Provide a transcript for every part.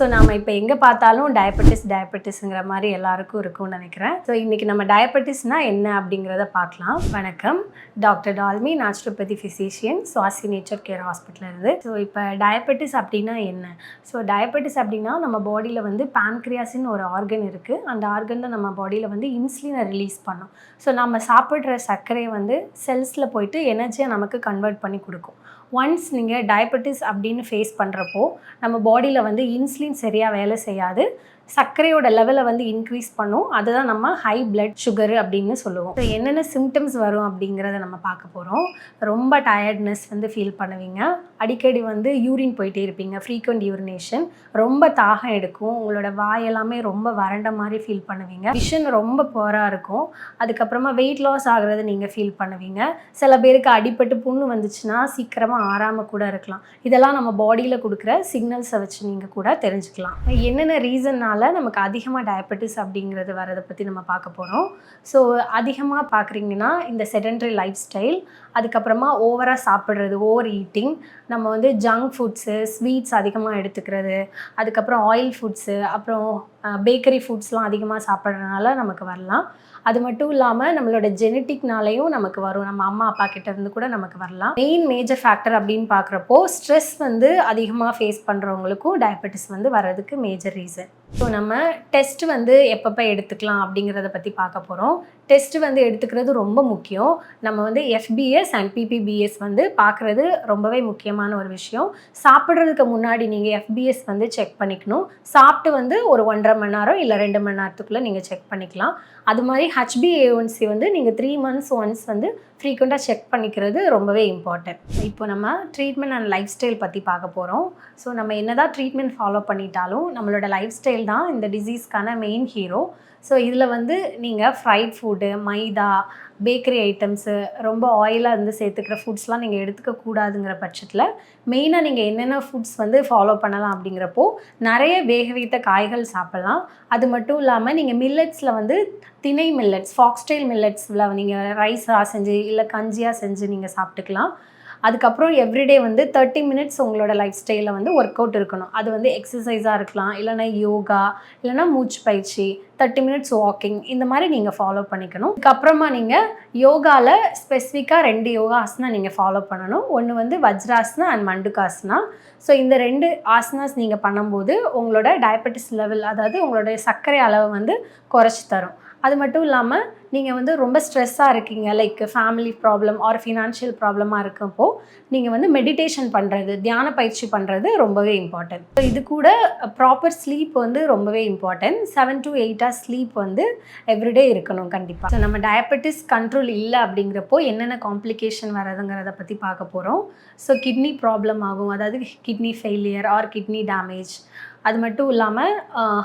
So நம்ம இப்போ எங்கே பார்த்தாலும் டயபெட்டிஸ் டயபெட்டிஸுங்கிற மாதிரி எல்லாருக்கும் இருக்கும்னு நினைக்கிறேன். ஸோ இன்றைக்கி நம்ம டயபெட்டிஸ்னால் என்ன அப்படிங்கிறத பார்க்கலாம். வணக்கம். Doctor Dalmi naturopathy physician Swasi nature care hospital இருந்து. ஸோ இப்போ டயபெட்டிஸ் அப்படின்னா என்ன? ஸோ டயபெட்டிஸ் அப்படின்னா நம்ம பாடியில் வந்து பேன்க்ரியாஸின்னு ஒரு ஆர்கன் இருக்குது அந்த ஆர்கனில் நம்ம பாடியில் வந்து இன்சுலினை ரிலீஸ் பண்ணும். ஸோ நம்ம சாப்பிட்ற சர்க்கரையை வந்து செல்ஸில் போயிட்டு எனர்ஜியை நமக்கு கன்வெர்ட் பண்ணி கொடுக்கும். ஒன்ஸ் நீங்கள் டயபெட்டிஸ் அப்படின்னு ஃபேஸ் பண்ணுறப்போ நம்ம பாடியில் வந்து இன்சுலின் சரியாக வேலை செய்யாது. சர்க்கரையோட லெவலை வந்து இன்க்ரீஸ் பண்ணும். அதுதான் நம்ம ஹை பிளட் சுகர் அப்படின்னு சொல்லுவோம். ஸோ என்னென்ன சிம்டம்ஸ் வரும் அப்படிங்கிறத நம்ம பார்க்க போகிறோம் ரொம்ப டயர்ட்னஸ் வந்து ஃபீல் பண்ணுவீங்க. அடிக்கடி வந்து யூரின் போயிட்டே இருப்பீங்க. ஃப்ரீக்வெண்ட் யூரினேஷன் ரொம்ப தாகம் எடுக்கும். உங்களோட வாய் எல்லாமே ரொம்ப வறண்ட மாதிரி ஃபீல் பண்ணுவீங்க. விஷன் ரொம்ப போராக இருக்கும். அதுக்கப்புறமா வெயிட் லாஸ் ஆகிறத நீங்கள் ஃபீல் பண்ணுவீங்க. சில பேருக்கு அடிப்பட்டு புண்ணு வந்துச்சுன்னா சீக்கிரமாக ஆறாமல் கூட இருக்கலாம். இதெல்லாம் நம்ம பாடியில் கொடுக்குற சிக்னல்ஸை வச்சு நீங்கள் கூட தெரிஞ்சுக்கலாம். என்னென்ன ரீசன் நமக்கு அதிகமாக டயபெட்டிஸ் அப்படிங்கிறது வரதை பற்றி நம்ம பார்க்க போகிறோம் ஸோ அதிகமாக பார்க்குறீங்கன்னா இந்த செடன்ட்ரி லைஃப் ஸ்டைல் அதுக்கப்புறமா ஓவராக சாப்பிட்றது ஓவர் ஈட்டிங் நம்ம வந்து ஜங்க் ஃபுட்ஸு ஸ்வீட்ஸ் அதிகமாக எடுத்துக்கிறது அதுக்கப்புறம் ஆயில் ஃபுட்ஸு அப்புறம் பேக்கரி ஃபுட்ஸ்லாம் அதிகமாக சாப்பிட்றதுனால நமக்கு வரலாம். அது மட்டும் இல்லாமல் நம்மளோட ஜெனட்டிக்னாலையும் நமக்கு வரும். நம்ம அம்மா அப்பா கிட்ட இருந்து கூட நமக்கு வரலாம். மெயின் மேஜர் ஃபேக்டர் அப்படின்னு பார்க்குறப்போ ஸ்ட்ரெஸ் வந்து அதிகமாக ஃபேஸ் பண்ணுறவங்களுக்கும் டயபெட்டிஸ் வந்து வர்றதுக்கு மேஜர் ரீசன் ஸோ நம்ம டெஸ்ட் வந்து எப்பப்போ எடுத்துக்கலாம் அப்படிங்கிறத பற்றி பார்க்க போகிறோம் டெஸ்ட் வந்து எடுத்துக்கிறது ரொம்ப முக்கியம். நம்ம வந்து எஃபிஎஸ் அண்ட் பிபிபிஎஸ் வந்து பார்க்குறது ரொம்பவே முக்கியமான ஒரு விஷயம். சாப்பிட்றதுக்கு முன்னாடி நீங்கள் எஃபிஎஸ் வந்து செக் பண்ணிக்கணும். சாப்பிட்டு வந்து ஒரு ஒன்றரை மணி நேரம் இல்லை ரெண்டு மணி நேரத்துக்குள்ளே நீங்கள் செக் பண்ணிக்கலாம். அது மாதிரி ஹச்பிஏஒன்சி வந்து நீங்கள் த்ரீ மந்த்ஸ் ஒன்ஸ் வந்து ஃப்ரீக்வெண்ட்டாக செக் பண்ணிக்கிறது ரொம்பவே இம்பார்ட்டன்ட் இப்போ நம்ம ட்ரீட்மெண்ட் அண்ட் லைஃப் ஸ்டைல் பற்றி பார்க்க போகிறோம் ஸோ நம்ம என்ன தான் ட்ரீட்மெண்ட் ஃபாலோ பண்ணிட்டாலும் நம்மளோட லைஃப் ஸ்டைல் தான் இந்த டிசீஸ்க்கான மெயின் ஹீரோ ஸோ இதில் வந்து நீங்கள் fried food maida bakery items ரொம்ப ஆயிலாக இருந்து சேர்த்துக்கிற ஃபுட்ஸ்லாம் நீங்கள் எடுத்துக்கக்கூடாதுங்கிற பட்சத்தில் மெயினாக நீங்கள் என்னென்ன ஃபுட்ஸ் வந்து ஃபாலோ பண்ணலாம் அப்படிங்கிறப்போ நிறைய வேக வைத்த காய்கள் சாப்பிட்லாம். அது மட்டும் இல்லாமல் நீங்கள் மில்லட்ஸில் வந்து திணை மில்லட்ஸ் ஃபாக்ஸ்டைல் மில்லட்ஸில் நீங்கள் ரைஸாக செஞ்சு இல்லை கஞ்சியாக செஞ்சு நீங்கள் சாப்பிட்டுக்கலாம். அதுக்கப்புறம் எவ்ரிடே வந்து தேர்ட்டி மினிட்ஸ் உங்களோட லைஃப் ஸ்டைலில் வந்து ஒர்க் அவுட் இருக்கணும். அது வந்து எக்ஸசைஸாக இருக்கலாம் இல்லைனா யோகா இல்லைனா மூச்சு பயிற்சி தேர்ட்டி மினிட்ஸ் வாக்கிங் இந்த மாதிரி நீங்கள் ஃபாலோ பண்ணிக்கணும். அதுக்கப்புறமா நீங்கள் யோகாவில் ஸ்பெசிஃபிக்காக ரெண்டு யோகா ஆசனா நீங்கள் ஃபாலோ பண்ணணும். ஒன்று வந்து வஜ்ராசனா அண்ட் மண்டுகாசனா ஸோ இந்த ரெண்டு ஆசனாஸ் நீங்கள் பண்ணும்போது உங்களோட டயபெட்டிஸ் லெவல் அதாவது உங்களோட சர்க்கரை அளவை வந்து குறைச்சி தரும். அது மட்டும் இல்லாமல் நீங்கள் வந்து ரொம்ப ஸ்ட்ரெஸ்ஸாக இருக்கீங்க. Like family problem or financial ப்ராப்ளமாக இருக்கப்போ நீங்கள் வந்து மெடிடேஷன் பண்ணுறது தியான பயிற்சி பண்ணுறது ரொம்பவே இம்பார்ட்டன்ட் ஸோ இது கூட ப்ராப்பர் ஸ்லீப் வந்து ரொம்பவே important seven to eight hours sleep வந்து எவ்ரிடே இருக்கணும் கண்டிப்பாக ஸோ நம்ம டயபெட்டிஸ் கண்ட்ரோல் இல்லை அப்படிங்கிறப்போ என்னென்ன காம்ப்ளிகேஷன் வரதுங்கிறத பற்றி பார்க்க போகிறோம் ஸோ கிட்னி ப்ராப்ளம் ஆகும். அதாவது kidney failure or kidney damage அது மட்டும் இல்லாமல்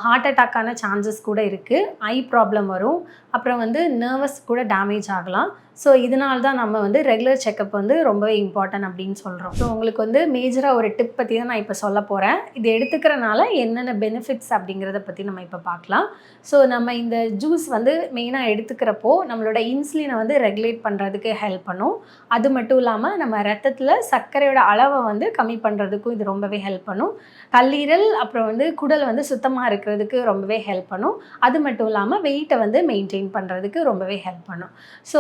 ஹார்ட் அட்டாக்கான சான்சஸ் கூட இருக்குது ஐ ப்ராப்ளம் வரும். அப்புறம் வந்து நர்வஸ் கூட டேமேஜ் ஆகலாம். ஸோ இதனால தான் நம்ம வந்து ரெகுலர் செக்கப் வந்து ரொம்பவே இம்பார்ட்டன்ட் அப்படின்னு சொல்கிறோம் ஸோ உங்களுக்கு வந்து மேஜராக ஒரு டிப் பற்றி தான் நான் இப்போ சொல்ல போகிறேன் இது எடுத்துக்கிறனால என்னென்ன பெனிஃபிட்ஸ் அப்படிங்கிறத பற்றி நம்ம இப்போ பார்க்கலாம். ஸோ நம்ம இந்த ஜூஸ் வந்து மெயினாக எடுத்துக்கிறப்போ நம்மளோட இன்சுலினை வந்து ரெகுலேட் பண்ணுறதுக்கு ஹெல்ப் பண்ணும். அது மட்டும் இல்லாமல் நம்ம ரத்தத்தில் சர்க்கரையோட அளவை வந்து கம்மி பண்ணுறதுக்கும் இது ரொம்பவே ஹெல்ப் பண்ணும். கல்லீரல் அப்புறம் வந்து குடல் வந்து சுத்தமாக இருக்கிறதுக்கு ரொம்பவே ஹெல்ப் பண்ணும். அது மட்டும் இல்லாமல் வெயிட்டை வந்து மெயின்டைன் பண்ணுறதுக்கு ரொம்பவே ஹெல்ப் பண்ணும். ஸோ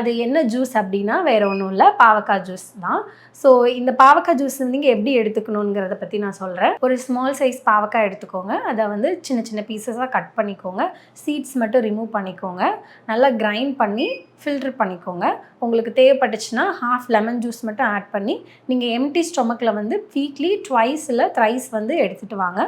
அது என்ன ஜூஸ் அப்படின்னா வேறு ஒன்றும் இல்லை பாவக்காய் ஜூஸ் தான். ஸோ இந்த பாவக்காய் ஜூஸ் நீங்கள் எப்படி எடுத்துக்கணுங்கிறத பற்றி நான் சொல்கிறேன் ஒரு ஸ்மால் சைஸ் பாவக்காய் எடுத்துக்கோங்க. அதை வந்து சின்ன சின்ன பீசஸாக கட் பண்ணிக்கோங்க. சீட்ஸ் மட்டும் ரிமூவ் பண்ணிக்கோங்க. நல்லா கிரைண்ட் பண்ணி ஃபில்டர் பண்ணிக்கோங்க. உங்களுக்கு தேவைப்பட்டுச்சுன்னா ஹாஃப் லெமன் ஜூஸ் மட்டும் ஆட் பண்ணி நீங்கள் எம்டி ஸ்டொமக்கில் வந்து வீக்லி ட்வைஸ் இல்லை த்ரைஸ் வந்து எடுத்துகிட்டு வாங்க.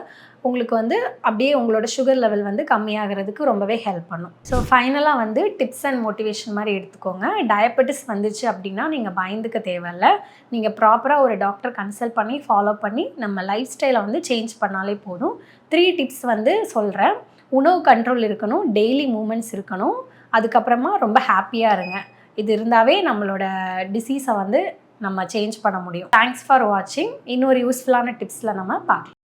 உங்களுக்கு வந்து அப்படியே உங்களோட சுகர் லெவல் வந்து கம்மியாகிறதுக்கு ரொம்பவே ஹெல்ப் பண்ணும். ஸோ ஃபைனலாக வந்து டிப்ஸ் அண்ட் மோட்டிவேஷன் மாதிரி எடுத்துக்கோங்க. டயபெட்டிஸ் வந்துச்சு அப்படின்னா நீங்கள் பயந்துக்க தேவையில்ல. நீங்கள் ப்ராப்பராக ஒரு டாக்டர் கன்சல்ட் பண்ணி ஃபாலோ பண்ணி நம்ம லைஃப் ஸ்டைலை வந்து சேஞ்ச் பண்ணாலே போதும். த்ரீ டிப்ஸ் வந்து சொல்கிறேன் உணவு கண்ட்ரோல் இருக்கணும் டெய்லி மூமெண்ட்ஸ் இருக்கணும். அதுக்கப்புறமா ரொம்ப ஹாப்பியாக இருங்க. இது இருந்தாவே நம்மளோட டிசீஸை வந்து நம்ம சேஞ்ச் பண்ண முடியும். தேங்க்ஸ் ஃபார் வாட்சிங் இன்னொரு யூஸ்ஃபுல்லான டிப்ஸில் நம்ம பார்க்கலாம்.